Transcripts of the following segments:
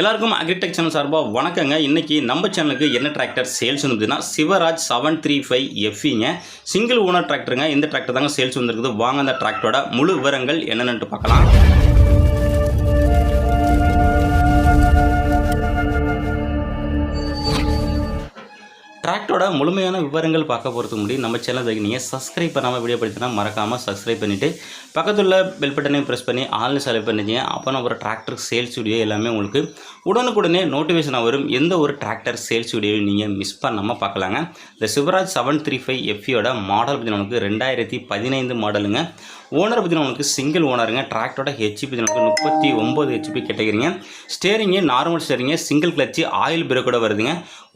எல்லாருக்கும் agritech channel சார்பாக வணக்கங்க. இன்றைக்கி நம்ம சேனலுக்கு என்ன டிராக்டர் சேல்ஸ் வந்து சிவராஜ் செவன் த்ரீ ஃபைவ் எஃப்இங்க சிங்கிள் ஓனர் டிராக்டருங்க இந்த டிராக்டர் தாங்க சேல்ஸ் வந்துருக்குது. வாங்க அந்த டிராக்டரோட முழு விவரங்கள் என்னென்னு பார்க்கலாம். டிராக்டரோட முழுமையான விவரங்கள் பார்க்க போகிறதுக்கு முன்னாடி நம்ம சேனலுக்கு நீங்கள் சப்ஸ்கிரைப் பண்ணாமல் வீடியோ படித்தினா மறக்காமல் சப்ஸ்கிரைப் பண்ணிவிட்டு பக்கத்துல பெல் பட்டனையும் ப்ரெஸ் பண்ணி ஆன்லைன் செலக்ட் பண்ணிச்சிங்க அப்போ நம்ம ஒரு டிராக்டர் சேல்ஸ் வீடியோ எல்லாமே உங்களுக்கு உடனுக்குடனே நோட்டிஃபிகேஷன் வரும். எந்த ஒரு டிராக்டர் சேல்ஸ் வீடியோவையும் நீங்கள் மிஸ் பண்ணாமல் பார்க்கலாங்க. இந்த சிவராஜ் செவன் த்ரீ ஃபைவ் எஃப்இயோட மாடல் பார்த்தீங்கன்னா நமக்கு ரெண்டாயிரத்தி பதினைந்து மாடலுங்க ஓனர் பார்த்தீங்கன்னா சிங்கிள் ஓனருங்க டிராக்டரோட ஹெச்பி நமக்கு முப்பத்தி ஒம்பது HP கேட்டகிறீங்க steering normal steering single clutch oil பிரேக்கோட வருதுங்க.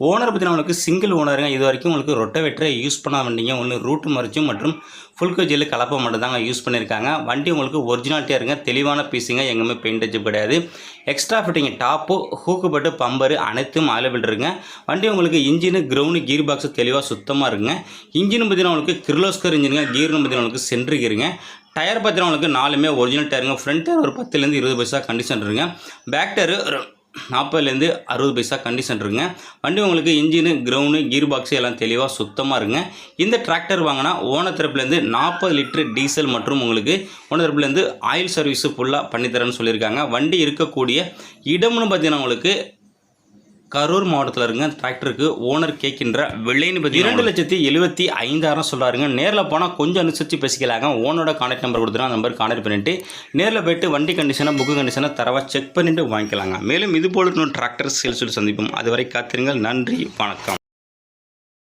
ஓனர் பார்த்தீங்கன்னா சிங்கிள் சிங்கிள் பாருங்கள் இது வரைக்கும் உங்களுக்கு ரொட்டவேட்டரை யூஸ் பண்ண வண்டிங்க ஒன்று ரூட் மறிச்சும் மற்றும் ஃபுல் கஜில் கலப்பை மட்டும் தாங்க யூஸ் பண்ணியிருக்காங்க வண்டி உங்களுக்கு ஒரிஜினாலிட்டியாக இருங்க. தெளிவான பீஸுங்க எங்கேயுமே பெயிண்ட் அடிச்சு கிடையாது. எக்ஸ்ட்ரா ஃபிட்டிங் டாப்பு ஹூக்கு பட்டு பம்பரு அனைத்தும் அவைலபிள் இருங்க. வண்டி உங்களுக்கு இன்ஜினு கிரவுண்டு கீர் பாக்ஸு தெளிவாக சுத்தமாக இருக்குங்க இன்ஜின் பார்த்தீங்கன்னா உங்களுக்கு கிர்லோஸ்கர் இன்ஜினுங்க கீர்னு பார்த்தீங்கன்னா உங்களுக்கு சென்ட்ரு கீருங்க டயர் பார்த்தீங்கன்னா உங்களுக்கு நாலுமே ஒரிஜினல் டயருங்க ஃப்ரண்ட் டயர் ஒரு பத்துலேருந்து இருபது பைசா கண்டிஷன் இருங்க. பேக் டயர் நாற்பதுலேருந்து அறுபது பைசா கண்டிஷன் இருக்குங்க. வண்டி உங்களுக்கு இன்ஜினு கிரவுண்டு கீர் பாக்ஸ் எல்லாம் தெளிவாக சுத்தமாக இருங்க இந்த டிராக்டர் வாங்கினா ஓனத்தரப்புலேருந்து நாற்பது லிட்டரு டீசல் மற்றும் உங்களுக்கு ஓனத்தரப்புலேருந்து ஆயில் சர்வீஸு ஃபுல்லாக பண்ணித்தரேன்னு சொல்லியிருக்காங்க. வண்டி இருக்கக்கூடிய இடம்னு பார்த்தீங்கன்னா உங்களுக்கு கரூர் மாவட்டத்தில் இருங்க டிராக்டருக்கு ஓனர் கேட்கின்ற விலைன்னு பற்றி இரண்டு லட்சத்தி எழுபத்தி ஐந்தாயிரம் சொல்கிறாருங்க நேரில் போனால் கொஞ்சம் அனுசரித்து பேசிக்கலாங்க. ஓனரோட கான்டாக்ட் நம்பர் கொடுத்துருங்க அந்த நம்பர் கான்டாக்ட் பண்ணிவிட்டு நேரில் போயிட்டு வண்டி கண்டிஷனை புக்கு கண்டிஷனை தரவாக செக் பண்ணிட்டு வாங்கிக்கலாங்க. மேலும் இது போல இன்னும் டிராக்டர் சேல்ஸில் சந்திப்போம். அதுவரை காத்திருங்கள். நன்றி. வணக்கம்.